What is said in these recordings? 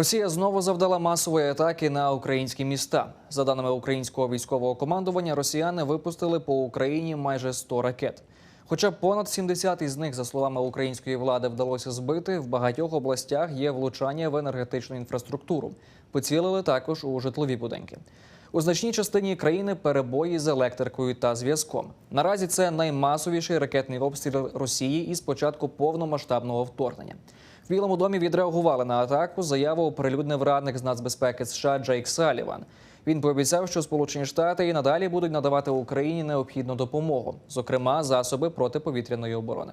Росія знову завдала масової атаки на українські міста. За даними українського військового командування, росіяни випустили по Україні майже 100 ракет. Хоча понад 70 із них, за словами української влади, вдалося збити, в багатьох областях є влучання в енергетичну інфраструктуру. Поцілили також у житлові будинки. У значній частині країни перебої з електрикою та зв'язком. Наразі це наймасовіший ракетний обстріл Росії із початку повномасштабного вторгнення. Білому домі відреагували на атаку. Заяву оприлюднив радник з нацбезпеки США Джейк Саліван. Він пообіцяв, що Сполучені Штати і надалі будуть надавати Україні необхідну допомогу, зокрема засоби протиповітряної оборони.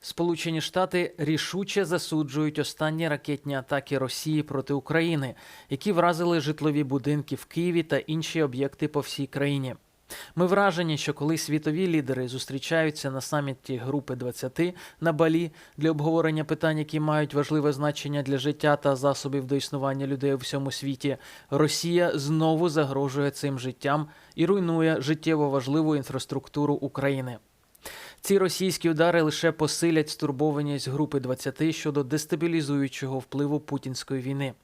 Сполучені Штати рішуче засуджують останні ракетні атаки Росії проти України, які вразили житлові будинки в Києві та інші об'єкти по всій країні. Ми вражені, що коли світові лідери зустрічаються на саміті Групи 20 на Балі для обговорення питань, які мають важливе значення для життя та засобів до існування людей у всьому світі, Росія знову загрожує цим життям і руйнує життєво важливу інфраструктуру України. Ці російські удари лише посилять стурбованість групи 20 щодо дестабілізуючого впливу путінської війни.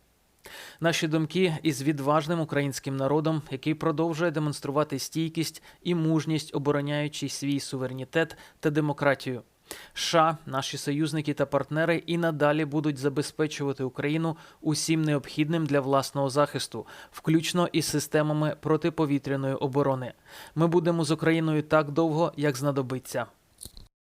Наші думки із відважним українським народом, який продовжує демонструвати стійкість і мужність, обороняючи свій суверенітет та демократію. США, наші союзники та партнери і надалі будуть забезпечувати Україну усім необхідним для власного захисту, включно із системами протиповітряної оборони. Ми будемо з Україною так довго, як знадобиться.